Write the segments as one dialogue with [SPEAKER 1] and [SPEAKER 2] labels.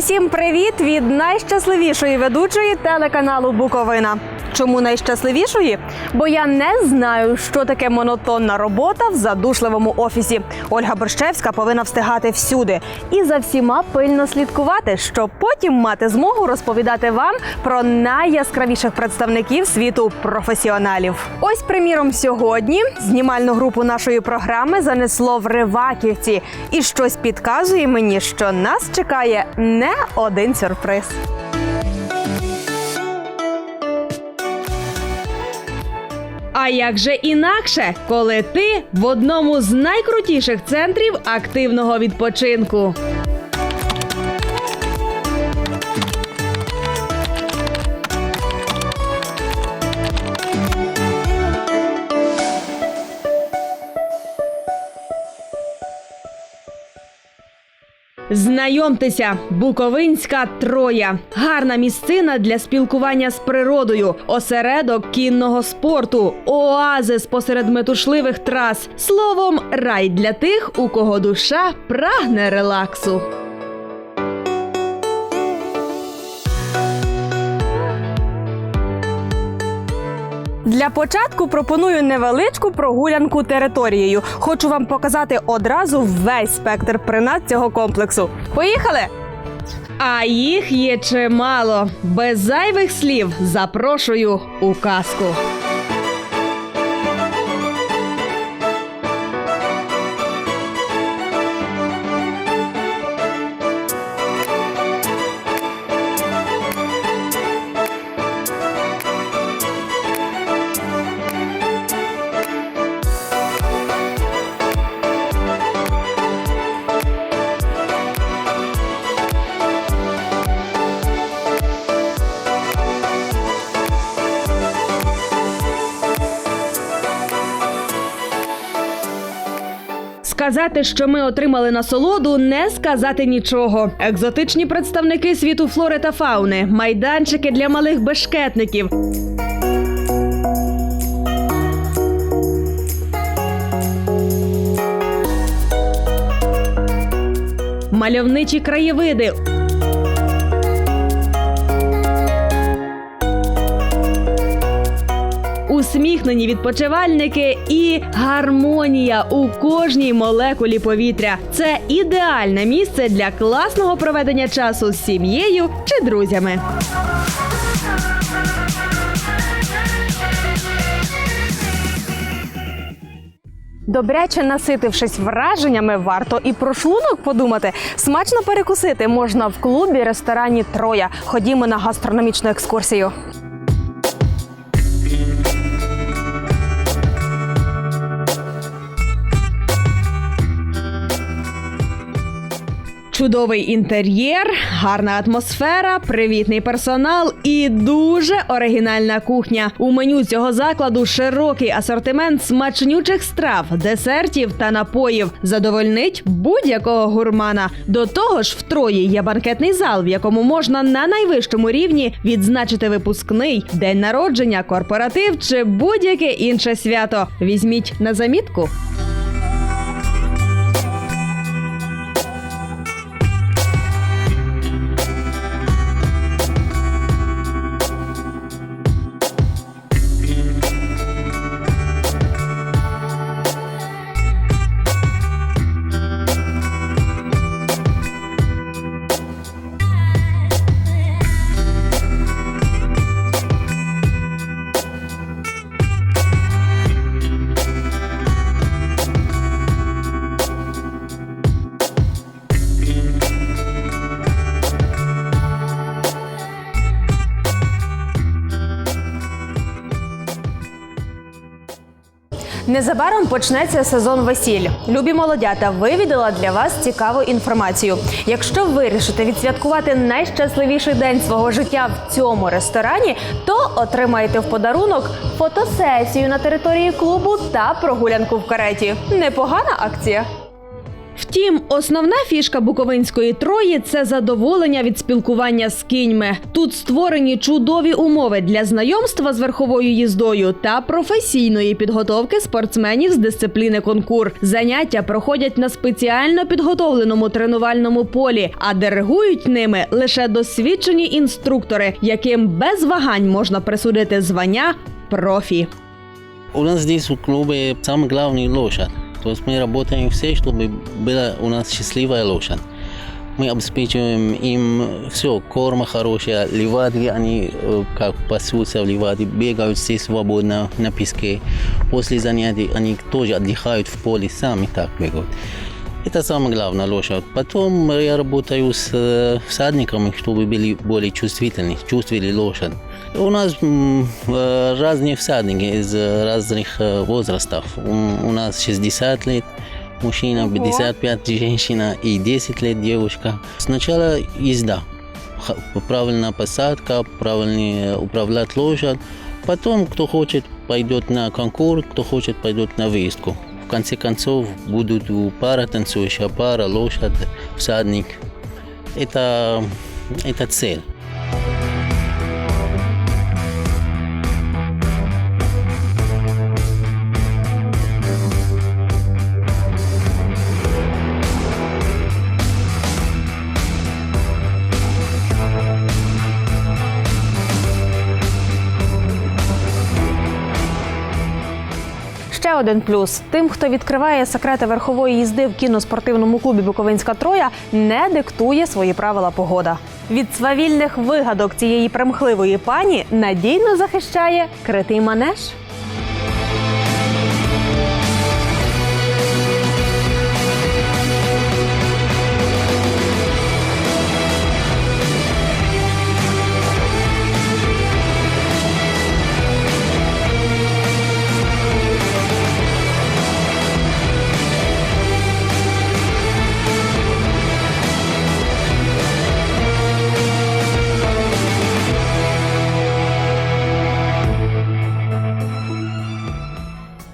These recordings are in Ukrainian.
[SPEAKER 1] Усім привіт від найщасливішої ведучої телеканалу Буковина. Чому найщасливішої? Бо я не знаю, що таке монотонна робота в задушливому офісі. Ольга Борщевська повинна встигати всюди і за всіма пильно слідкувати, щоб потім мати змогу розповідати вам про найяскравіших представників світу професіоналів. Ось, приміром, сьогодні знімальну групу нашої програми занесло в Риваківці, і щось підказує мені, що нас чекає не один сюрприз. А як же інакше, коли ти в одному з найкрутіших центрів активного відпочинку? Знайомтеся, Буковинська Троя. Гарна місцина для спілкування з природою, осередок кінного спорту, оазис посеред метушливих трас. Словом, рай для тих, у кого душа прагне релаксу. Для початку пропоную невеличку прогулянку територією. Хочу вам показати одразу весь спектр принад цього комплексу. Поїхали! А їх є чимало. Без зайвих слів запрошую у казку. Сказати, що ми отримали насолоду, не сказати нічого. Екзотичні представники світу флори та фауни, майданчики для малих бешкетників. Мальовничі краєвиди. Усміхнені відпочивальники і гармонія у кожній молекулі повітря. Це ідеальне місце для класного проведення часу з сім'єю чи друзями. Добряче наситившись враженнями, варто і про шлунок подумати. Смачно перекусити можна в клубі ресторані Троя. Ходімо на гастрономічну екскурсію. Чудовий інтер'єр, гарна атмосфера, привітний персонал і дуже оригінальна кухня. У меню цього закладу широкий асортимент смачнючих страв, десертів та напоїв. Задовольнить будь-якого гурмана. До того ж, в Трої є банкетний зал, в якому можна на найвищому рівні відзначити випускний, день народження, корпоратив чи будь-яке інше свято. Візьміть на замітку. Незабаром почнеться сезон весіль. Любі молодята, вивідала для вас цікаву інформацію. Якщо вирішите відсвяткувати найщасливіший день свого життя в цьому ресторані, то отримаєте в подарунок фотосесію на території клубу та прогулянку в кареті. Непогана акція. Втім, основна фішка Буковинської трої це задоволення від спілкування з кіньми. Тут створені чудові умови для знайомства з верховою їздою та професійної підготовки спортсменів з дисципліни конкур. Заняття проходять на спеціально підготовленому тренувальному полі, а диригують ними лише досвідчені інструктори, яким без вагань можна присудити звання профі.
[SPEAKER 2] У нас здесь в клубе самый главный лошадь. То есть мы работаем все, чтобы была у нас счастливая лошадь. Мы обеспечиваем им все, корма хорошая, левади, они э, как пасутся в леваде, бегают все свободно на песке. После занятий они тоже отдыхают в поле, сами так бегают. Это самое главное лошадь. Потом я работаю с э, всадниками, чтобы были более чувствительны, чувствовали лошадь. У нас э, разные всадники из разных э, возрастов. У, нас 60 лет мужчина, 55 женщина и 10 лет девушка. Сначала езда. Правильная посадка, правильно управлять лошадь. Потом, кто хочет, пойдет на конкурс, кто хочет, пойдет на выездку. В конце концов, будут пара танцующая пара, лошадь, всадник. Это, это цель.
[SPEAKER 1] Один плюс: тим, хто відкриває секрети верхової їзди в кіноспортивному клубі Буковинська Троя, не диктує свої правила погода. Від свавільних вигадок цієї примхливої пані надійно захищає критий манеж.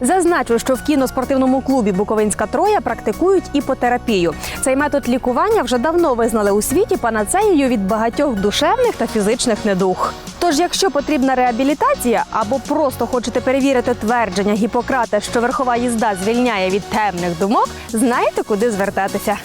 [SPEAKER 1] Зазначу, що в кіноспортивному клубі Буковинська Троя практикують іпотерапію. Цей метод лікування вже давно визнали у світі панацеєю від багатьох душевних та фізичних недуг. Тож, якщо потрібна реабілітація або просто хочете перевірити твердження Гіппократа, що верхова їзда звільняє від темних думок, знаєте, куди звертатися.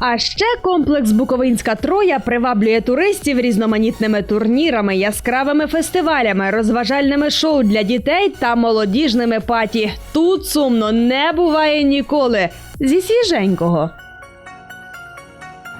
[SPEAKER 1] А ще комплекс Буковинська Троя приваблює туристів різноманітними турнірами, яскравими фестивалями, розважальними шоу для дітей та молодіжними паті. Тут сумно не буває ніколи. Зі свіженького.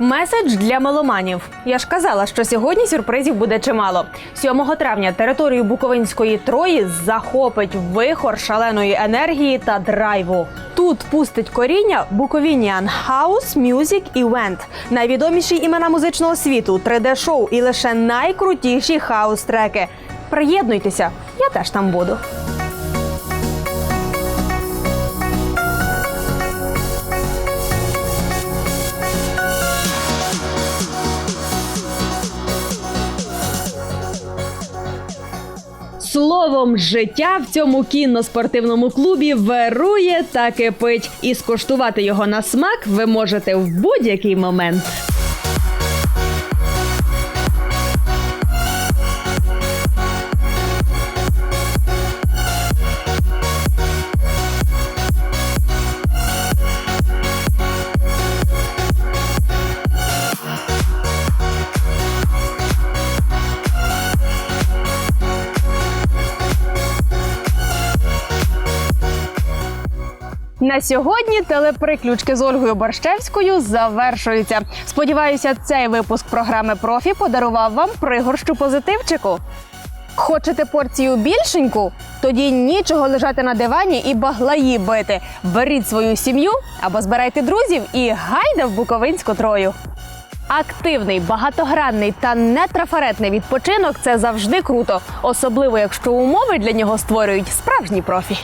[SPEAKER 1] Меседж для меломанів. Я ж казала, що сьогодні сюрпризів буде чимало. 7 травня територію Буковинської Трої захопить вихор шаленої енергії та драйву. Тут пустить коріння Буковініан House Music Event. Найвідоміші імена музичного світу, 3D-шоу і лише найкрутіші хаус-треки. Приєднуйтеся, я теж там буду. Словом, життя в цьому кінно-спортивному клубі вирує та кипить. І скуштувати його на смак ви можете в будь-який момент. На сьогодні телеприключки з Ольгою Борщевською завершуються. Сподіваюся, цей випуск програми Профі подарував вам пригорщу позитивчику. Хочете порцію більшеньку? Тоді нічого лежати на дивані і баглаї бити. Беріть свою сім'ю або збирайте друзів і гайда в Буковинську трою. Активний, багатогранний та нетрафаретний відпочинок це завжди круто, особливо якщо умови для нього створюють справжні профі.